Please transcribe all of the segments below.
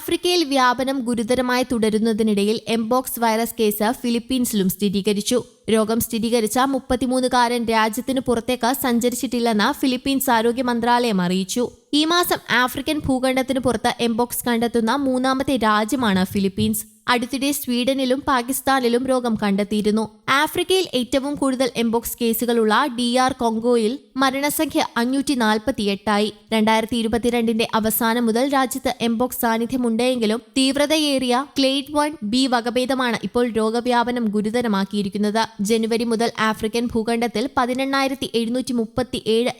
ആഫ്രിക്കയിൽ വ്യാപനം ഗുരുതരമായി തുടരുന്നതിനിടയിൽ എംബോക്സ് വൈറസ് കേസ് ഫിലിപ്പീൻസിലും സ്ഥിരീകരിച്ചു. രോഗം സ്ഥിരീകരിച്ച മുപ്പത്തിമൂന്നുകാരൻ രാജ്യത്തിന് പുറത്തേക്ക് സഞ്ചരിച്ചിട്ടില്ലെന്ന് ഫിലിപ്പീൻസ് ആരോഗ്യ മന്ത്രാലയം അറിയിച്ചു. ഈ മാസം ആഫ്രിക്കൻ ഭൂഖണ്ഡത്തിന് പുറത്ത് എംബോക്സ് കണ്ടെത്തുന്ന മൂന്നാമത്തെ രാജ്യമാണ് ഫിലിപ്പീൻസ്. അടുത്തിടെ സ്വീഡനിലും പാകിസ്ഥാനിലും രോഗം കണ്ടെത്തിയിരുന്നു. ആഫ്രിക്കയിൽ ഏറ്റവും കൂടുതൽ എംബോക്സ് കേസുകളുള്ള ഡി ആർ കൊങ്കോയിൽ മരണസംഖ്യ അഞ്ഞൂറ്റി നാൽപ്പത്തി എട്ടായി രണ്ടായിരത്തി ഇരുപത്തിരണ്ടിന്റെ അവസാനം മുതൽ രാജ്യത്ത് എംബോക്സ് സാന്നിധ്യമുണ്ടെങ്കിലും തീവ്രതയേറിയ ക്ലേഡ് വൺ ബി വകഭേദമാണ് ഇപ്പോൾ രോഗവ്യാപനം ഗുരുതരമാക്കിയിരിക്കുന്നത്. ജനുവരി മുതൽ ആഫ്രിക്കൻ ഭൂഖണ്ഡത്തിൽ പതിനെണ്ണായിരത്തി എഴുന്നൂറ്റി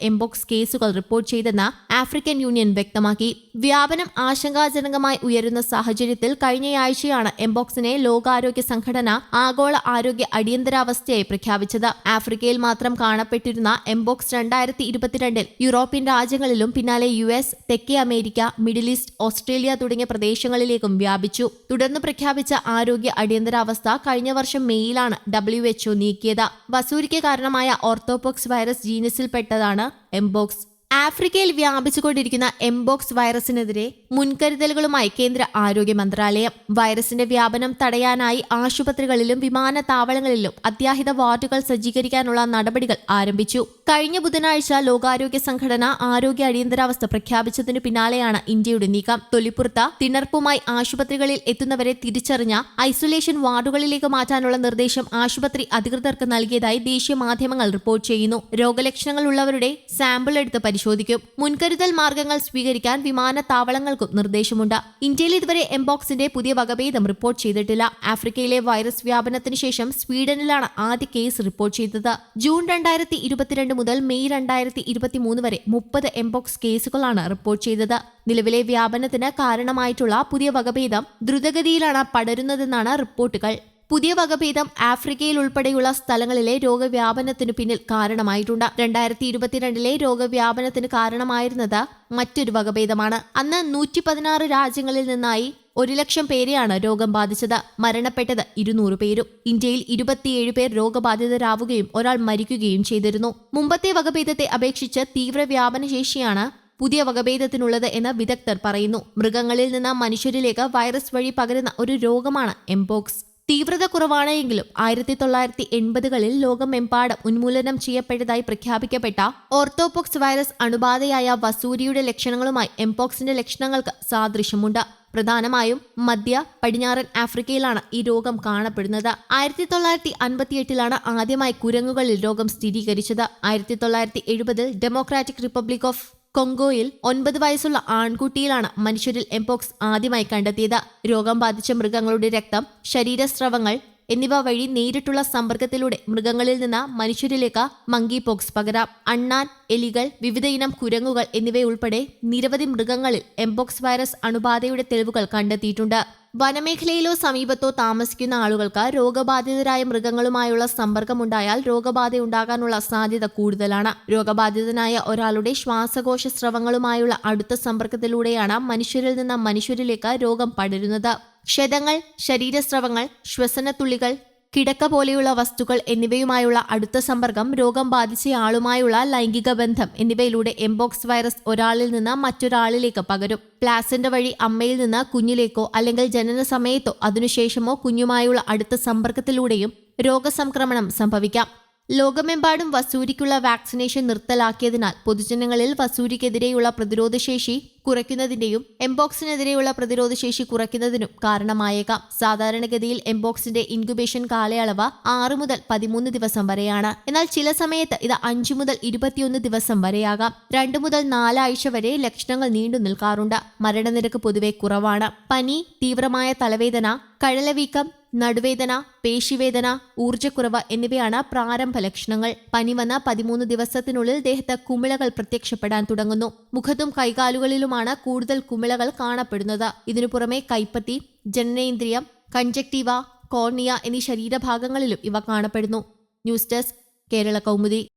എംബോക്സ് കേസുകൾ റിപ്പോർട്ട് ചെയ്തെന്ന് ആഫ്രിക്കൻ യൂണിയൻ വ്യക്തമാക്കി. വ്യാപനം ആശങ്കാജനകമായി ഉയരുന്ന സാഹചര്യത്തിൽ കഴിഞ്ഞയാഴ്ചയാണ് എംബോക്സിനെ ലോകാരോഗ്യ സംഘടന ആഗോള ആരോഗ്യ അടിയന്തരാവസ്ഥയായി പ്രഖ്യാപിച്ചത്. ആഫ്രിക്കയിൽ മാത്രം കാണപ്പെട്ടിരുന്ന എംബോക്സ് രണ്ടായിരത്തി ഇരുപത്തിരണ്ടിൽ യൂറോപ്യൻ രാജ്യങ്ങളിലും പിന്നാലെ യു എസ് തെക്കേ അമേരിക്ക മിഡിൽ ഈസ്റ്റ് ഓസ്ട്രേലിയ തുടങ്ങിയ പ്രദേശങ്ങളിലേക്കും വ്യാപിച്ചു. തുടർന്ന് പ്രഖ്യാപിച്ച ആരോഗ്യ അടിയന്തരാവസ്ഥ കഴിഞ്ഞ വർഷം മെയ്യിലാണ് ഡബ്ല്യു എച്ച്ഒ നീക്കിയത്. വസൂരിക്ക് കാരണമായ ഓർത്തോപോക്സ് വൈറസ് ജീനസിൽപ്പെട്ടതാണ് എംബോക്സ് ആഫ്രിക്കയിൽ വ്യാപിച്ചുകൊണ്ടിരിക്കുന്ന എംബോക്സ് വൈറസിനെതിരെ മുൻകരുതലുകളുമായി കേന്ദ്ര ആരോഗ്യ മന്ത്രാലയം. വൈറസിന്റെ വ്യാപനം തടയാനായി ആശുപത്രികളിലും വിമാനത്താവളങ്ങളിലും അത്യാഹിത വാർഡുകൾ സജ്ജീകരിക്കാനുള്ള നടപടികൾ ആരംഭിച്ചു. കഴിഞ്ഞ ബുധനാഴ്ച ലോകാരോഗ്യ സംഘടന ആരോഗ്യ അടിയന്തരാവസ്ഥ പ്രഖ്യാപിച്ചതിനു പിന്നാലെയാണ് ഇന്ത്യയുടെ നീക്കം. തൊലിപ്പുറത്ത് തിണർപ്പുമായി ആശുപത്രികളിൽ എത്തുന്നവരെ തിരിച്ചറിഞ്ഞ ഐസൊലേഷൻ വാർഡുകളിലേക്ക് മാറ്റാനുള്ള നിർദ്ദേശം ആശുപത്രി അധികൃതർക്ക് നൽകിയതായി ദേശീയ മാധ്യമങ്ങൾ റിപ്പോർട്ട് ചെയ്യുന്നു. രോഗലക്ഷണങ്ങളുള്ളവരുടെ സാമ്പിൾ എടുത്ത് പരിശോധിക്കും. മുൻകരുതൽ മാർഗങ്ങൾ സ്വീകരിക്കാൻ വിമാനത്താവളങ്ങൾക്കും നിർദ്ദേശമുണ്ട്. ഇന്ത്യയിൽ ഇതുവരെ എംബോക്സിന്റെ പുതിയ വകഭേദം റിപ്പോർട്ട് ചെയ്തിട്ടില്ല. ആഫ്രിക്കയിലെ വൈറസ് വ്യാപനത്തിന് ശേഷം സ്വീഡനിലാണ് ആദ്യ കേസ് റിപ്പോർട്ട് ചെയ്തത്. ജൂൺ രണ്ടായിരത്തി ഇരുപത്തിരണ്ട് മുതൽ മെയ് രണ്ടായിരത്തി ഇരുപത്തിമൂന്ന് വരെ മുപ്പത് എംബോക്സ് കേസുകളാണ് റിപ്പോർട്ട് ചെയ്തത്. നിലവിലെ വ്യാപനത്തിന് കാരണമായിട്ടുള്ള പുതിയ വകഭേദം ദ്രുതഗതിയിലാണ് പടരുന്നതെന്നാണ് റിപ്പോർട്ടുകൾ. പുതിയ വകഭേദം ആഫ്രിക്കയിൽ ഉൾപ്പെടെയുള്ള സ്ഥലങ്ങളിലെ രോഗവ്യാപനത്തിനു പിന്നിൽ കാരണമായിട്ടുണ്ട്. രണ്ടായിരത്തി ഇരുപത്തിരണ്ടിലെ രോഗവ്യാപനത്തിന് കാരണമായിരുന്നത് മറ്റൊരു വകഭേദമാണ്. അന്ന് നൂറ്റി പതിനാറ് രാജ്യങ്ങളിൽ നിന്നായി ഒരു ലക്ഷം പേരെയാണ് രോഗം ബാധിച്ചത്. മരണപ്പെട്ടത് ഇരുന്നൂറ് പേരും. ഇന്ത്യയിൽ ഇരുപത്തിയേഴ് പേർ രോഗബാധിതരാവുകയും ഒരാൾ മരിക്കുകയും ചെയ്തിരുന്നു. മുമ്പത്തെ വകഭേദത്തെ അപേക്ഷിച്ച് തീവ്ര വ്യാപനശേഷിയാണ് പുതിയ വകഭേദത്തിനുള്ളത് എന്ന് വിദഗ്ധർ പറയുന്നു. മൃഗങ്ങളിൽ നിന്ന് മനുഷ്യരിലേക്ക് വൈറസ് വഴി പകരുന്ന ഒരു രോഗമാണ് എംപോക്സ്. തീവ്രത കുറവാണ് എങ്കിലും ആയിരത്തി തൊള്ളായിരത്തി എൺപതുകളിൽ ലോകമെമ്പാടും ഉന്മൂലനം ചെയ്യപ്പെട്ടതായി പ്രഖ്യാപിക്കപ്പെട്ട ഓർത്തോപോക്സ് വൈറസ് അണുബാധയായ വസൂരിയുടെ ലക്ഷണങ്ങളുമായി എംപോക്സിന്റെ ലക്ഷണങ്ങൾക്ക് സാദൃശ്യമുണ്ട്. പ്രധാനമായും മധ്യ പടിഞ്ഞാറൻ ആഫ്രിക്കയിലാണ് ഈ രോഗം കാണപ്പെടുന്നത്. ആയിരത്തി തൊള്ളായിരത്തി അൻപത്തി എട്ടിലാണ് ആദ്യമായി കുരങ്ങുകളിൽ രോഗം സ്ഥിരീകരിച്ചത്. ആയിരത്തി തൊള്ളായിരത്തി എഴുപതിൽ ഡെമോക്രാറ്റിക് റിപ്പബ്ലിക് ഓഫ് കൊങ്കോയിൽ ഒൻപത് വയസ്സുള്ള ആൺകുട്ടിയിലാണ് മനുഷ്യരിൽ എംപോക്സ് ആദ്യമായി കണ്ടെത്തിയത്. രോഗം ബാധിച്ച മൃഗങ്ങളുടെ രക്തം ശരീരസ്രവങ്ങൾ എന്നിവ വഴി നേരിട്ടുള്ള സമ്പർക്കത്തിലൂടെ മൃഗങ്ങളിൽ നിന്ന് മനുഷ്യരിലേക്ക് മങ്കി പോക്സ് പകരാം. അണ്ണാൻ എലികൾ വിവിധയിനം കുരങ്ങുകൾ എന്നിവയുൾപ്പെടെ നിരവധി മൃഗങ്ങളിൽ എംപോക്സ് വൈറസ് അണുബാധയുടെ തെളിവുകൾ കണ്ടെത്തിയിട്ടുണ്ട്. വനമേഖലയിലോ സമീപത്തോ താമസിക്കുന്ന ആളുകൾക്ക് രോഗബാധിതരായ മൃഗങ്ങളുമായുള്ള സമ്പർക്കമുണ്ടായാൽ രോഗബാധയുണ്ടാകാനുള്ള സാധ്യത കൂടുതലാണ്. രോഗബാധിതനായ ഒരാളുടെ ശ്വാസകോശ സ്രവങ്ങളുമായുള്ള അടുത്ത സമ്പർക്കത്തിലൂടെയാണ് മനുഷ്യരിൽ നിന്ന് മനുഷ്യരിലേക്ക് രോഗം പടരുന്നത്. ക്ഷതങ്ങൾ ശരീരസ്രവങ്ങൾ ശ്വസനത്തുള്ളികൾ കിടക്ക പോലെയുള്ള വസ്തുക്കൾ എന്നിവയുമായുള്ള അടുത്ത സമ്പർക്കം രോഗം ബാധിച്ചയാളുമായുള്ള ലൈംഗിക ബന്ധം എന്നിവയിലൂടെ എംബോക്സ് വൈറസ് ഒരാളിൽ നിന്ന് മറ്റൊരാളിലേക്ക് പകരും. പ്ലാസന്റ വഴി അമ്മയിൽ നിന്ന് കുഞ്ഞിലേക്കോ അല്ലെങ്കിൽ ജനന സമയത്തോ അതിനുശേഷമോ കുഞ്ഞുമായുള്ള അടുത്ത സമ്പർക്കത്തിലൂടെയും രോഗസംക്രമണം സംഭവിക്കാം. ലോകമെമ്പാടും വസൂരിക്കുള്ള വാക്സിനേഷൻ നിർത്തലാക്കിയതിനാൽ പൊതുജനങ്ങളിൽ വസൂരിക്കെതിരെയുള്ള പ്രതിരോധശേഷി കുറയ്ക്കുന്നതിന്റെയും എംബോക്സിനെതിരെയുള്ള പ്രതിരോധശേഷി കുറയ്ക്കുന്നതിനും കാരണമായേക്കാം. സാധാരണഗതിയിൽ എംബോക്സിന്റെ ഇൻക്യുബേഷൻ കാലയളവ് ആറ് മുതൽ പതിമൂന്ന് ദിവസം വരെയാണ്. എന്നാൽ ചില സമയത്ത് ഇത് അഞ്ചു മുതൽ ഇരുപത്തിയൊന്ന് ദിവസം വരെയാകാം. രണ്ടു മുതൽ നാലാഴ്ച വരെ ലക്ഷണങ്ങൾ നീണ്ടു നിൽക്കാറുണ്ട്. മരണനിരക്ക് പൊതുവെ കുറവാണ്. പനി തീവ്രമായ തലവേദന കഴലവീക്കം നടുവേദന പേശിവേദന ഊർജക്കുറവ് എന്നിവയാണ് പ്രാരംഭ ലക്ഷണങ്ങൾ. പനി വന്ന പതിമൂന്ന് ദിവസത്തിനുള്ളിൽ ദേഹത്ത് കുമിളകൾ പ്രത്യക്ഷപ്പെടാൻ തുടങ്ങുന്നു. മുഖത്തും കൈകാലുകളിലുമാണ് കൂടുതൽ കുമിളകൾ കാണപ്പെടുന്നത്. ഇതിനു പുറമെ കൈപ്പത്തി ജനനേന്ദ്രിയം കൺജക്റ്റീവ കോർണിയ എന്നീ ശരീരഭാഗങ്ങളിലും ഇവ കാണപ്പെടുന്നു. News desk Kerala Kaumudi.